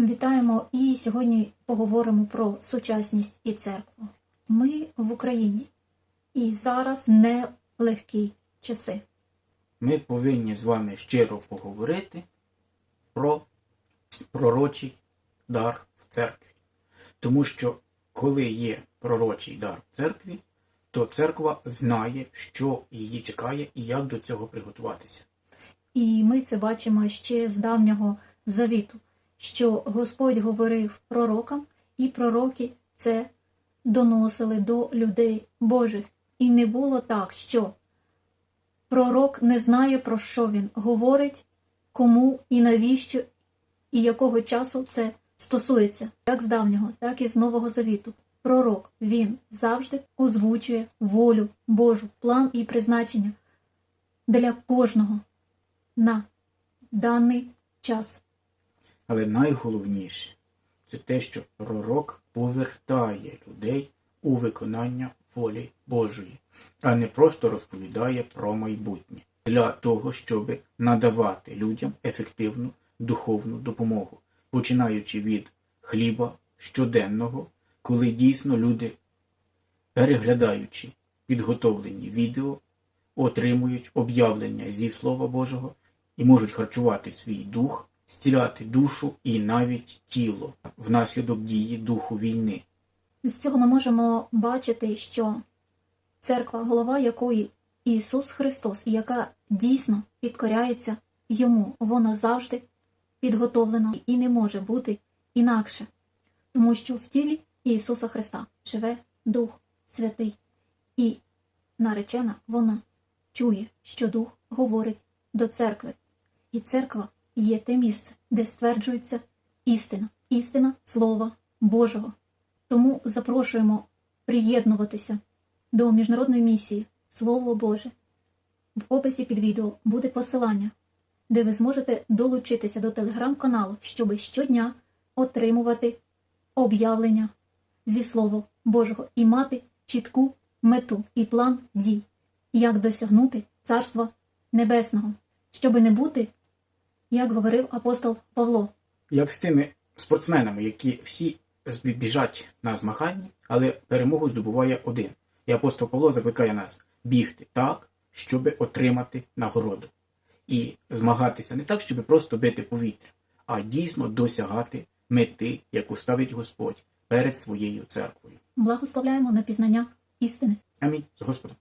Вітаємо і сьогодні поговоримо про сучасність і церкву. Ми в Україні, і зараз не легкі часи. Ми повинні з вами щиро поговорити про пророчий дар в церкві. Тому що коли є пророчий дар в церкві, то церква знає, що її чекає і як до цього приготуватися. І ми це бачимо ще з давнього завіту, що Господь говорив пророкам, і пророки це доносили до людей Божих. І не було так, що пророк не знає, про що він говорить, кому і навіщо, і якого часу це стосується, як з давнього, так і з Нового Завіту. Пророк він завжди озвучує волю Божу, план і призначення для кожного на даний час. Але найголовніше це те, що пророк повертає людей у виконання волі Божої, а не просто розповідає про майбутнє для того, щоб надавати людям ефективну духовну допомогу, починаючи від хліба щоденного, коли дійсно люди, переглядаючи підготовлені відео, отримують об'явлення зі Слова Божого і можуть харчувати свій дух, зціляти душу і навіть тіло внаслідок дії духу війни. З цього ми можемо бачити, що церква, голова якої Ісус Христос, яка дійсно підкоряється йому, вона завжди підготовлена і не може бути інакше, тому що в тілі Ісуса Христа живе Дух Святий, і наречена вона чує, що Дух говорить до церкви, і церква є те місце, де стверджується істина, істина Слова Божого. Тому запрошуємо приєднуватися до міжнародної місії Слово Боже. В описі під відео буде посилання, де ви зможете долучитися до телеграм-каналу, щоб щодня отримувати об'явлення зі Слова Божого і мати чітку мету і план дій, як досягнути Царства Небесного, щоб не бути, як говорив апостол Павло, Як з тими спортсменами, які всі біжать на змаганні, але перемогу здобуває один. І апостол Павло закликає нас бігти так, щоб отримати нагороду. І змагатися не так, щоб просто бити повітря, а дійсно досягати мети, яку ставить Господь перед своєю церквою. благословляємо на пізнання істини. Амінь. З Господом.